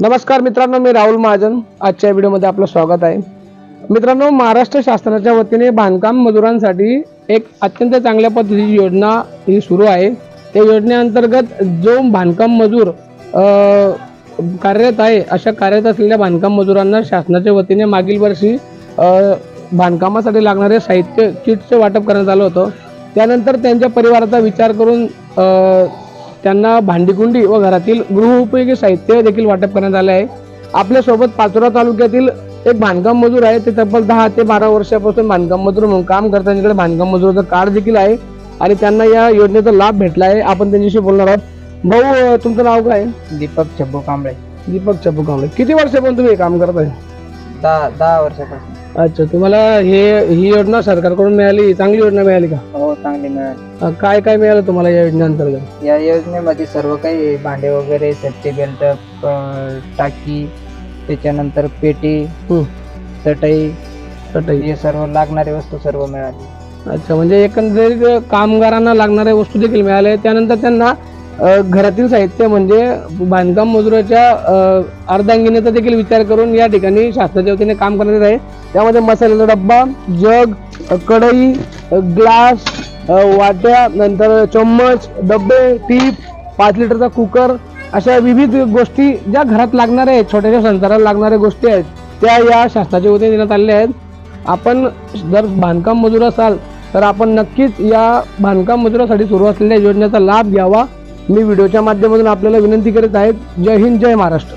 नमस्कार मित्रांनो मी राहुल महाजन. आजच्या व्हिडिओमध्ये आपलं स्वागत आहे. मित्रांनो महाराष्ट्र शासनाच्या वतीने बांधकाम मजुरांसाठी एक अत्यंत चांगल्या पद्धतीची योजना ही सुरू आहे. त्या योजनेअंतर्गत जो बांधकाम मजूर कार्यरत आहे अशा कार्यरत असलेल्या बांधकाम मजुरांना शासनाच्या वतीने मागील वर्षी बांधकामासाठी लागणारे साहित्य किटचं वाटप करण्यात आलं होतं. त्यानंतर त्यांच्या परिवाराचा विचार करून त्यांना भांडीकुंडी व घरातील गृहोपयोगी साहित्य देखील वाटप करण्यात आले आहे. आपल्यासोबत पाचोरा तालुक्यातील एक बांधकाम मजूर आहे. ते तब्बल दहा ते बारा वर्षापासून बांधकाम मजूर म्हणून काम करतात. त्यांच्याकडे बांधकाम मजुराचं कार्ड देखील आहे आणि त्यांना या योजनेचा लाभ भेटला आहे. आपण त्यांच्याशी बोलणार आहोत. भाऊ तुमचं नाव काय? दीपक छब्बू कांबळे. दीपक चप्पू कांबळे. किती वर्षापासून तुम्ही हे काम करत आहे? दहा दहा वर्षापासून. अच्छा तुम्हाला हे ही योजना सरकारकडून मिळाली. चांगली योजना मिळाली का? चांगली मिळाली. अ, काय काय मिळालं तुम्हाला या योजनेअंतर्गत? या योजनेमध्ये सर्व काही भांडे वगैरे सेफ्टी बेल्ट टाकी त्याच्यानंतर पेटी हं. चटई चटई. हे सर्व लागणारी वस्तू सर्व मिळाली. अच्छा म्हणजे एकंदरीत कामगारांना लागणाऱ्या वस्तू देखील मिळाल्या त्यानंतर त्यांना अ, घरातील साहित्य म्हणजे बांधकाम मजुराच्या अ, अर्धांगिनीचा देखील विचार करून या ठिकाणी शासनाच्या वतीने काम करण्यात आहे त्यामध्ये मसाल्याचा डब्बा जग कढई ग्लास वाट्या नंतर चम्मच डब्बे टीप पाच लिटरचा कुकर अशा विविध गोष्टी ज्या घरात लागणाऱ्या आहेत छोट्याशा संसाराला लागणाऱ्या गोष्टी आहेत त्या या शास्त्राच्या वतीने देण्यात आलेल्या आहेत. आपण जर बांधकाम मजूर असाल तर आपण नक्कीच या बांधकाम मजुरासाठी सुरू असलेल्या योजनेचा लाभ घ्यावा. मी व्हिडिओच्या माध्यमातून आपल्याला विनंती करीत आहेत जय हिंद जय महाराष्ट्र.